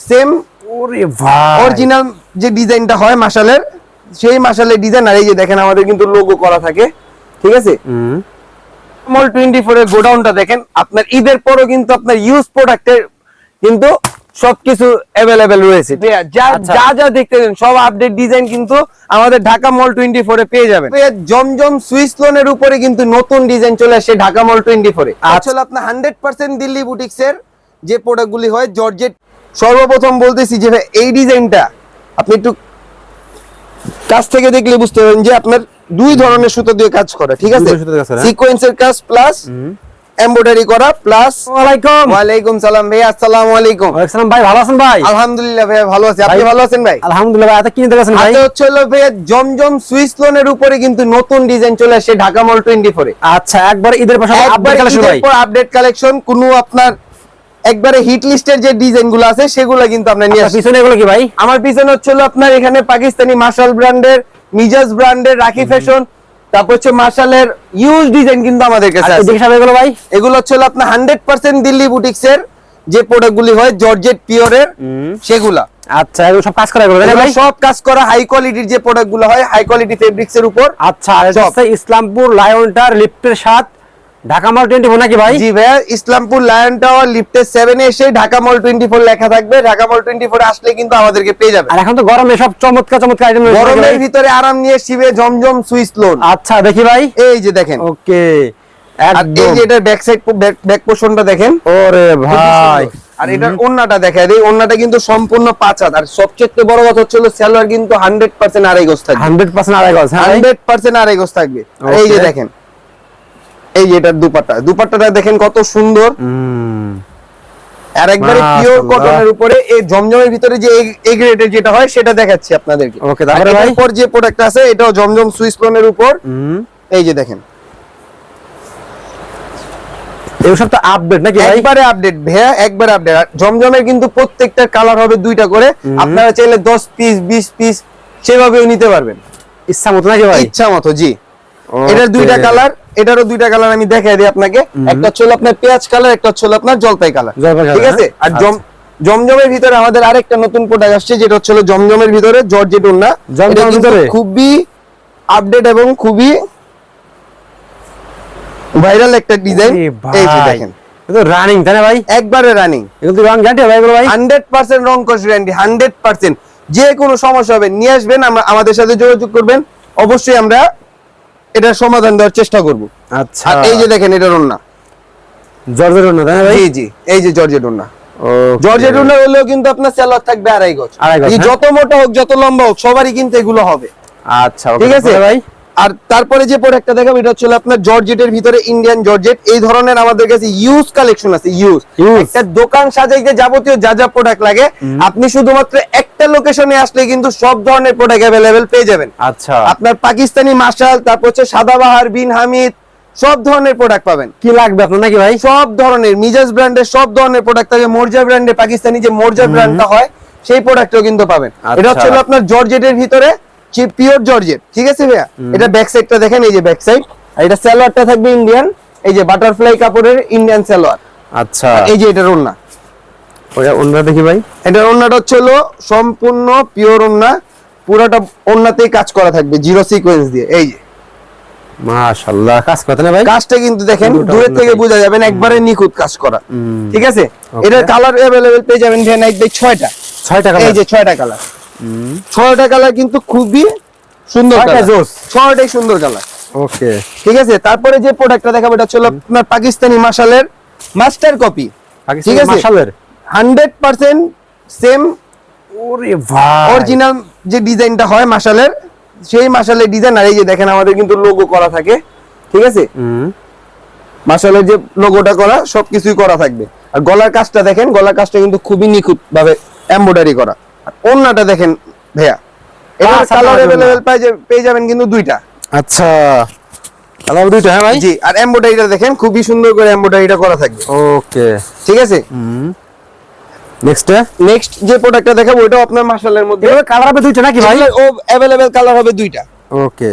Same ওরে ভাই। Original যে ডিজাইনটা হয় মাশালের সেই মাশালের ডিজাইন আর এই যে দেখেন আমাদের কিন্তু লোগো করা থাকে ঠিক আছে? মল টোয়েন্টি ফোর এর গোডাউনটা দেখেন আপনার ঈদের পরও কিন্তু আপনার ইউজ প্রোডাক্টের কিন্তু সবকিছু অ্যাভেলেবেল রয়েছে? যা আচ্ছা। যা যা দেখতে দেন সব আপডেট ডিজাইন কিন্তু আমাদের ঢাকা মল টোয়েন্টি ফোরে পেয়ে যাবেন। জমজম সুইস লোনের উপরে কিন্তু নতুন ডিজাইন চলে আসে ঢাকা মল টোয়েন্টি ফোরে আসলে আপনার হান্ড্রেড পার্সেন্ট দিল্লি বুটিক্সের যে প্রোডাক্টগুলি হয় জর্জেট সর্বপ্রথম বলতেছি যে ভাই এই ডিজাইনটা আপনি একটু কাছ থেকে দেখলে বুঝতে পারবেন যে আপনার দুই ধরনের সুতো দিয়ে কাজ করা ঠিক আছে? হ্যাঁ? সিকোয়েন্সের কাজ প্লাস এমব্রয়ডারি করা প্লাস ওয়ালাইকুম। ওয়ালাইকুম সালাম ভাই আসসালামু আলাইকুম। ওয়ালাইকুম ভাই ভালো আছেন ভাই? আলহামদুলিল্লাহ ভাই ভালো আছি। আপনি ভালো আছেন ভাই? আলহামদুলিল্লাহ ভাই এত কিনে দেখেছেন ভাই? হাতে হচ্ছে হলো ভাই জমজম সুইস লোনের উপরে কিন্তু নতুন ডিজাইন চলে আসে ঢাকা মল টোয়েন্টি ফোরে আচ্ছা একবার ঈদের পাশে আপডেট কালেকশন ভাই। আপডেট কালেকশন কোনো আপনার একবারে হিট লিস্টের যে ডিজাইনগুলো আছে সেগুলো কিন্তু আপনার নিয়ে পিছনে এগুলো কি ভাই? আমার পিছনে হচ্ছে আপনার এখানে পাকিস্তানি মার্শাল ব্র্যান্ডের মিজাজ ব্র্যান্ডের রাখি ফ্যাশন তারপর হচ্ছে মার্শালের ইউজ ডিজাইন কিন্তু আমাদের কাছে আচ্ছা আছে। দেখে সাহেব এগুলো ভাই। এগুলো হচ্ছে আপনার হান্ড্রেড পার্সেন্ট দিল্লি বুটিক্স এর যে প্রোডাক্ট গুলি হয় জর্জেট পিওরের সেগুলা। আচ্ছা এগুলো সব কাজ করা এগুলো ভাই? সব কাজ করা হাই কোয়ালিটির যে প্রোডাক্টগুলো হয় হাই কোয়ালিটি ফেব্রিক্স এর উপর আচ্ছা ইসলামপুর লায়নটার লিফটের সাত ঢাকা মাল টোয়েন্টি ফোর নাকি ভাই? জি ভাইয়া ইসলামপুর লায়ন টাওয়ার লিফটের সেভেনে এসে ঢাকা মল টোয়েন্টি ফোর লেখা থাকবে। ঢাকা মল টোয়েন্টি ফোর আসলে কিন্তু আমাদেরকে পেয়ে যাবে আর এখন তো গরমে সব চমৎকার চমৎকার আইটেম গরমের ভিতরে আরাম নিয়ে শিবে জমজম সুইস লোন আচ্ছা দেখি ভাই। এই যে দেখেন। ওকে। আর এই যে এটার ব্যাক সাইড ব্যাক পোর্শনটা দেখেন। ওরে ভাই। আর এটার ওন্নাটা দেখা দেয় ওন্নাটা কিন্তু সম্পূর্ণ আর সবচেয়ে বড় কথা হচ্ছে কিন্তু আড়াই থাকবে। আড়াই গজ হ্যাঁ ভাই? আড়াই থাকবে। এই যে দেখেন। এই যে এটার দুপাট্টা। দুপাট্টাটা দেখেন কত সুন্দর। আর একবারে মাশাআল্লাহ। পিওর কটনের উপরে এই জমজমের ভিতরে যে এ গ্রেডের যেটা হয় সেটা দেখাচ্ছি আপনাদেরকে। Okay, তারপরে ভাই? এরপর যে প্রোডাক্ট আছে এটাও জমজম সুইস লোনের উপর। এই যে দেখেন। এগুলো সব তো আপডেট নাকি একবারে আপডেট ভাইয়া একবারে আপডেট জমজমের কিন্তু প্রত্যেকটা কালার হবে দুইটা করে। আপনারা চাইলে 10 পিস 20 পিস সেভাবেও নিতে পারবেন। ইচ্ছা মতো নাকি ভাই? ইচ্ছা মতো জি। এটার দুইটা কালার এটারও দুইটা কালার আমি দেখাই দিই আপনাকে। একটা হচ্ছে আপনার পেঁয়াজ কালার একটা হচ্ছে আপনার জলপাই কালার ঠিক আছে? হ্যাঁ? আর জম জমজমের ভিতরে আমাদের আরেকটা নতুন প্রোডাক্ট আসছে যেটা হচ্ছে জমজমের ভিতরে জর্জেট ভিতরে? খুবই আপডেট এবং খুবই ভাইরাল একটা ডিজাইন এই দেখেন। এটা রানিং তাই না ভাই? একবারে রানিং এগুলো তো রং গ্যারান্টি ভাই ভাই? হান্ড্রেড পার্সেন্ট রং কস গ্যারান্টি হান্ড্রেড পার্সেন্ট। যে কোনো সমস্যা হবে নিয়ে আসবেন আমরা আমাদের সাথে যোগাযোগ করবেন। অবশ্যই আমরা এটার সমাধান দেওয়ার চেষ্টা করব। আচ্ছা। আর এই যে দেখেন এটা ওন্না জর্জের রন্না তাই ভাই? জি জি এই যে জর্জেট ওন্না. জর্জেট ওন্না হলেও কিন্তু আপনার থাকবে আড়াই গজ। এই হ্যাঁ। যত মোটা হোক যত লম্বা হোক সবারই কিন্তু এগুলো হবে। আচ্ছা ঠিক আছে? ভাই। আর তারপরে যে প্রোডাক্টটা দেখাবো এটা হচ্ছে আপনার জর্জেটের ভিতরে ইন্ডিয়ান জর্জেট। এই ধরনের আমাদের কাছে ইউজ কালেকশন আছে ইউজ একটা দোকান সাজাইতে যাবতীয় যা যা প্রোডাক্ট লাগে আপনি শুধুমাত্র একটা লোকেশনে আসলে কিন্তু সব ধরনের প্রোডাক্ট অ্যাভেলেবেল পেয়ে যাবেন। আচ্ছা। আপনার পাকিস্তানি মাশাল তারপর হচ্ছে সাদাবাহার বিন হামিদ সব ধরনের প্রোডাক্ট পাবেন। কি লাগবে আপনার নাকি ভাই? সব ধরনের মিজাজ ব্র্যান্ডের সব ধরনের প্রোডাক্ট থাকে। মোরজা ব্র্যান্ডে পাকিস্তানি যে মোরজা ব্র্যান্ডটা হয় সেই প্রোডাক্টও কিন্তু পাবেন। আচ্ছা। এটা হচ্ছে আপনার জর্জেটের ভিতরে যে পিওর জর্জেট ঠিক আছে ভাইয়া? এটা ব্যাক সাইডটা দেখেন এই যে ব্যাক সাইড আর এটা সালোয়ারটা থাকবে ইন্ডিয়ান এই যে বাটারফ্লাই কাপড়ের ইন্ডিয়ান সালোয়ার। আচ্ছা। এই যে এটার ওন্না ওটা দেখি ভাই। এটার ওন্নাটা হচ্ছে হলো সম্পূর্ণ পিওর ওন্না পুরোটা ওন্নাতেই কাজ করা থাকবে জিরো সিকোয়েন্স দিয়ে এই যে। মাশাআল্লাহ কাজ করতে না ভাই? কাজটা কিন্তু দেখেন দূরের থেকে। বোঝা যাবেন একবারে নিখুঁত কাজ করা ঠিক আছে. এটার কালার অ্যাভেলেবেল পেয়ে যাবেন এক বাই ছয়টা। ছয় টাকা এই যে ছয়টা কালার ছয়টা কালার কিন্তু খুবই সুন্দর ছয়টা ছয়টাই সুন্দর কালার। ওকে। ঠিক আছে? তারপরে যে প্রোডাক্টটা দেখাবো এটা হচ্ছে আপনার পাকিস্তানি মাশালের মাস্টার কপি ঠিক আছে? হান্ড্রেড পার্সেন্ট সেম ওরে ভাই। অরিজিনাল যে ডিজাইনটা হয় মাশালের সেই মাশালের ডিজাইন আর এই যে দেখেন আমাদের কিন্তু লোগো করা থাকে। ঠিক আছে? হুম। মাশালের যে লোগোটা করা সবকিছুই করা থাকবে। আর গলার কাজটা দেখেন গলার কাজটা কিন্তু খুবই নিখুঁত ভাবে এমব্রয়ডারি করা। ওন্নাটা দেখেন ভাইয়া। এটার আচ্ছা, কালার কালার অ্যাভেলেবেল পেয়ে যাবেন কিন্তু দুইটা। আচ্ছা। কালার দুইটা হ্যাঁ ভাই? জি আর এমব্রয়ডারিটা দেখেন খুবই সুন্দর করে এমব্রয়ডারিটা করা থাকবে। ওকে। ঠিক আছে? হুম। নেক্সট নেক্সট যে প্রোডাক্টটা দেখাবো ওটাও আপনার মাশালের মধ্যে। কালার হবে দুইটা নাকি ভাই? ও অ্যাভেলেবেল কালার হবে দুইটা। ওকে।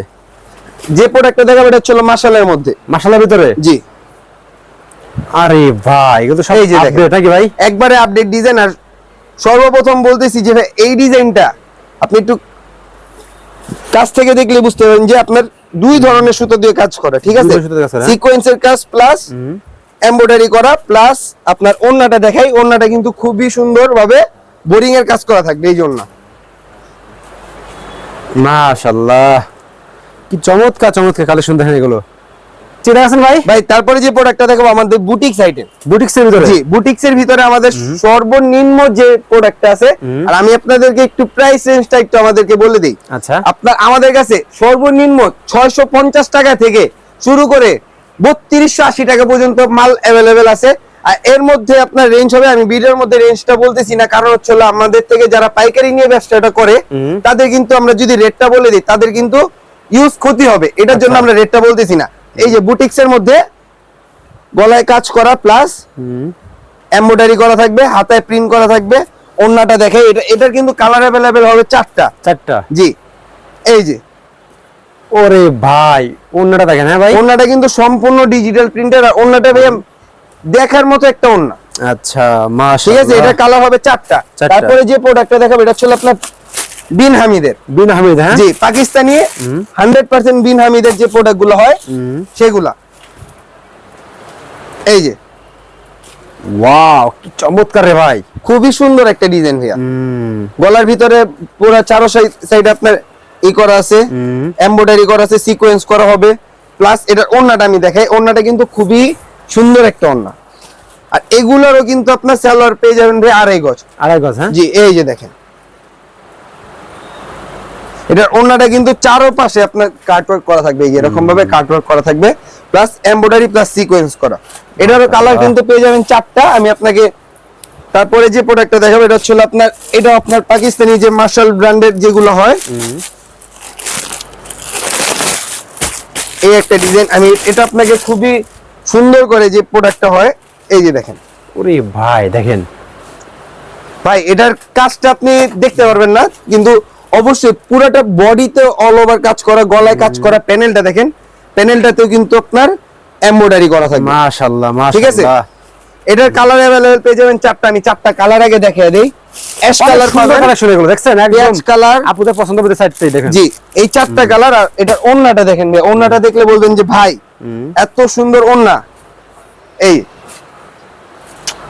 যে প্রোডাক্টটা দেখাবো এটা হচ্ছে মাশালের মধ্যে। মাশাআল্লাহ ভিতরে? জি। আরে ভাই এগুলো তো সব। আপডেট নাকি ভাই? একবারে আপডেট ডিজাইন আর সর্বপ্রথম বলতেছি যে এই ডিজাইনটা আপনি একটু কাছ থেকে দেখলে বুঝতে পারেন যে আপনার দুই ধরনের সুতো দিয়ে কাজ করা ঠিক আছে? হ্যাঁ। সিকোয়েন্সের কাজ প্লাস এমব্রয়ডারি করা প্লাস আপনার ওন্নাটা দেখাই ওন্নাটা কিন্তু খুবই সুন্দর ভাবে বোরিং এর কাজ করা থাকবে এই জন্য মাশাআল্লাহ। কি চমৎকার চমৎকার কালেকশন দেখেন এগুলো। চিন্তা আছেন ভাই? ভাই তারপরে যে প্রোডাক্টটা দেখাবো আমাদের বুটিক্স আইটেম ভিতরে? জি বুটিক্স এর ভিতরে আমাদের সর্বনিম্ন যে প্রোডাক্টটা আছে আর আমি আপনাদেরকে একটু প্রাইস রেঞ্জটা একটু আমাদেরকে বলে দিই। আচ্ছা। আপনার আমাদের কাছে সর্বনিম্ন ছয়শো পঞ্চাশ টাকা থেকে শুরু করে বত্রিশশো আশি টাকা পর্যন্ত মাল অ্যাভেলেবেল আছে। আর এর মধ্যে আপনার রেঞ্জ হবে আমি ভিডিওর মধ্যে রেঞ্জটা বলতেছি না কারণ হচ্ছে আমাদের থেকে যারা পাইকারি নিয়ে ব্যবসাটা করে তাদের কিন্তু আমরা যদি রেটটা বলে দিই তাদের কিন্তু ইউজ ক্ষতি হবে। এটার জন্য আচ্ছা। আমরা রেটটা বলতেছি না। এই যে বুটিক্স এর মধ্যে গলায় কাজ করা প্লাস হুম। এমব্রয়ডারি করা থাকবে হাতায় প্রিন্ট করা থাকবে ওন্নাটা দেখে এটা এটার কিন্তু কালার অ্যাভেলেবেল হবে চারটা। চারটা? জি। এই যে। ওরে ভাই অন্যটা দেখেন হ্যাঁ ভাই? ওন্নাটা কিন্তু সম্পূর্ণ ডিজিটাল প্রিন্টার আর ওন্নাটা ভাই দেখার মতো একটা ওন্না আচ্ছা ঠিক আছে এটা কালার হবে চারটা। তারপরে যে প্রোডাক্টটা দেখাবো এটা হচ্ছে আপনার বিন হামিদের। বিন হামিদ হ্যাঁ? জি পাকিস্তানি হান্ড্রেড পার্সেন্ট বিন হামিদের যে প্রোডাক্টগুলো হয় সেগুলা। এই যে। ওয়াও কি চমৎকার রে ভাই। খুবই সুন্দর একটা ডিজাইন ভাইয়া। গলার ভিতরে পুরো চারো সাইড আপনার ই করা আছে হুম। এমব্রয়ডারি করা আছে সিকোয়েন্স করা হবে। প্লাস এটার ওন্নাটা আমি দেখাই ওন্নাটা কিন্তু খুবই সুন্দর একটা ওন্না আর এগুলোরও কিন্তু আপনার সালোয়ার পেয়ে যাবেন ভাই আড়াই গজ। আড়াই গজ হ্যাঁ? জি এই যে দেখেন। এটার ওন্নাটা কিন্তু চারো পাশে আপনার কাটওয়ার্ক করা থাকবে এরকম ভাবে কাটওয়ার্ক করা থাকবে প্লাস এমব্রয়ডারি প্লাস সিকোয়েন্স করা। এটারও কালার কিন্তু পেয়ে যাবেন চারটা আমি আপনাকে তারপরে যে প্রোডাক্টটা দেখাবো এটা হচ্ছে আপনার এটা আপনার পাকিস্তানি যে মার্শাল ব্র্যান্ডের যেগুলো হয়। এই একটা ডিজাইন আমি এটা আপনাকে খুবই সুন্দর করে যে প্রোডাক্টটা হয় এই যে দেখেন। ওরে ভাই দেখেন। ভাই এটার কাজটা আপনি দেখতে পারবেন না কিন্তু অবশ্যই পুরোটা বডিতে অল ওভার কাজ করা গলায় কাজ করা প্যানেলটা দেখেন প্যানেলটাতেও কিন্তু আপনার এমব্রয়ডারি করা থাকবে। মাশাআল্লাহ ঠিক আছে? এটার কালার অ্যাভেলেবল পেয়ে যাবেন চারটা আমি চারটা কালার আগে দেখিয়ে দেই। অ্যাশ কালার পাবেন। কালেকশন এগুলো দেখছেন? একদম কালার আপুদের পছন্দ মতো সাইডটাই দেখেন। জি এই চারটা কালার আর এটার ওন্নাটা দেখেন ভাই ওন্নাটা দেখলে বলবেন যে ভাই এত সুন্দর ওন্না এই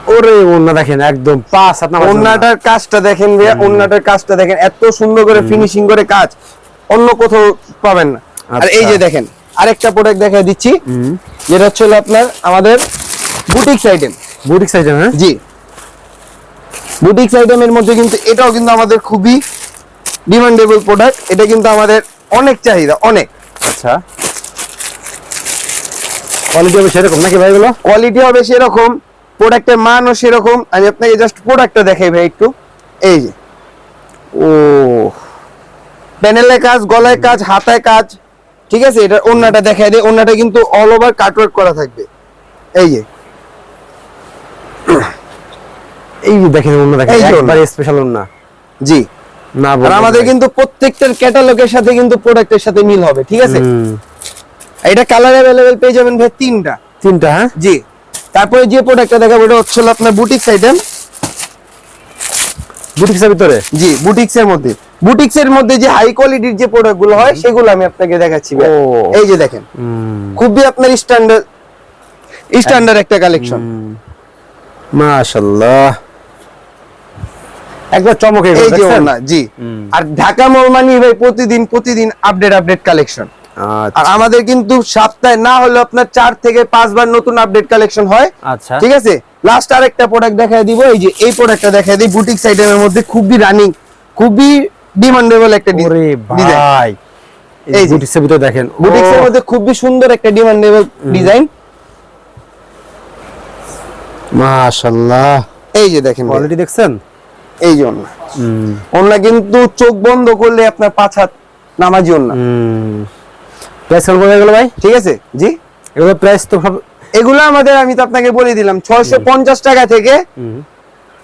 ওরে ওন্না দেখেন একদম পাঁচ হাত নামাজ ওন্নাটার কাজটা দেখেন ভাইয়া ওন্নাটার কাজটা দেখেন এত সুন্দর করে ফিনিশিং করে কাজ। অন্য কোথাও পাবেন না। আর এই আচ্ছা। যে দেখেন আরেকটা প্রোডাক্ট দেখা দিচ্ছি যেটা হচ্ছে আপনার আমাদের বুটিক্স আইটেম বুটিক সাইজ হ্যাঁ? জি। বুটিক্স আইটেমের মধ্যে কিন্তু এটাও কিন্তু আমাদের খুবই ডিমান্ডেবল প্রোডাক্ট এটা কিন্তু আমাদের অনেক চাহিদা অনেক। আচ্ছা। কোয়ালিটি হবে সেরকম নাকি ভাই এগুলো? কোয়ালিটি হবে সেরকম। প্রোডাক্টের মানও সেরকম। আমি আপনাকে জাস্ট প্রোডাক্টটা দেখাই ভাই একটু। এই যে। ও প্যানেলে কাজ গলায় কাজ হাতায় কাজ ঠিক আছে? এটা ওন্নাটা দেখাই দেয় ওন্নাটা কিন্তু অল ওভার কাটওয়ার্ক করা থাকবে। এই যে। এই যে দেখেন ওন্না দেখেন। একবারে স্পেশাল ওন্না। জি। না আর আমাদের কিন্তু প্রত্যেকটার ক্যাটালগের সাথে কিন্তু প্রোডাক্টের সাথে মিল হবে ঠিক আছে? এটা কালার অ্যাভেলেবেল পেয়ে যাবেন ভাই তিনটা। তিনটা হ্যাঁ? জি। তারপরে যে প্রোডাক্টটা দেখাবো এটা হচ্ছে আপনার বুটিক্স আইটেম বুটিক্সের ভিতরে? জি বুটিক্স এর মধ্যে। বুটিক্স এর মধ্যে যে হাই কোয়ালিটির যে প্রোডাক্টগুলো হয় সেগুলো আমি আপনাকে দেখাচ্ছি। এই যে দেখেন। খুবই আপনার স্ট্যান্ডার্ড স্ট্যান্ডার্ড একটা কালেকশন মাশাআল্লাহ। একবার চমক? ওনা জি। আর ঢাকা মল মানি ভাই প্রতিদিন প্রতিদিন আপডেট আপডেট কালেকশন আর আচ্ছা আমাদের কিন্তু সপ্তাহে না হলে আপনার চার থেকে পাঁচবার নতুন আপডেট কালেকশন হয়। আচ্ছা। ঠিক আছে? লাস্ট আরেকটা প্রোডাক্ট দেখাই দিব। এই যে এই প্রোডাক্টটা দেখাই দিই। বুটিক আইটেমের মধ্যে খুবই রানিং খুবই ডিমান্ডেবল একটা ওরে ভাই। এই। বুটিক্সের ভিতরে দেখেন। বুটিক্স এর মধ্যে খুবই সুন্দর একটা ডিমান্ডেবল ডিজাইন মাশাআল্লাহ। এই যে দেখেন কোয়ালিটি দেখছেন? এই যে ওন্না ওন্না কিন্তু চোখ বন্ধ করলে আপনার পাঁচ হাত নামাজি ওন্না হুম। প্রাইস কত পড়ে গেল ভাই? ঠিক আছে। জি? এগুলো প্রাইস তো এগুলো আমাদের আমি তো আপনাকে বলে দিলাম ছয়শো পঞ্চাশ টাকা থেকে হুম।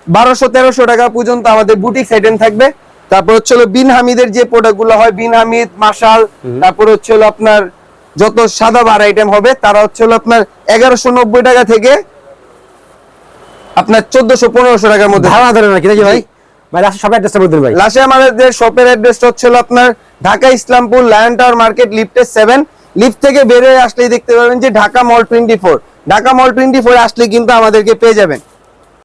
বারোশো তেরোশো টাকা পর্যন্ত আমাদের বুটিক আইটেম থাকবে। তারপর হচ্ছে হলো বিন হামিদের যে প্রোডাক্টগুলো হয় বিন হামিদ মাসাল তারপর হচ্ছে হলো আপনার যত সাদা বার আইটেম হবে তারা হচ্ছে হলো আপনার এগারোশো নব্বই টাকা থেকে আপনার চোদ্দশো পনেরোশো টাকার মধ্যে। ধারণা ধরে নাকি নাকি ভাই? ভাই লাস্ট সব অ্যাড্রেসটা বলতেন ভাই। লাস্টে আমাদের শপের অ্যাড্রেসটা হচ্ছে হলো আপনার Dhaka Islampur lion tower market লিফটের সেভেন লিফট থেকে বের হয়ে আসলেই দেখতে পাবেন যে Dhaka mall twenty four Dhaka mall twenty four আসলে কিন্তু আমাদেরকে পেয়ে যাবেন।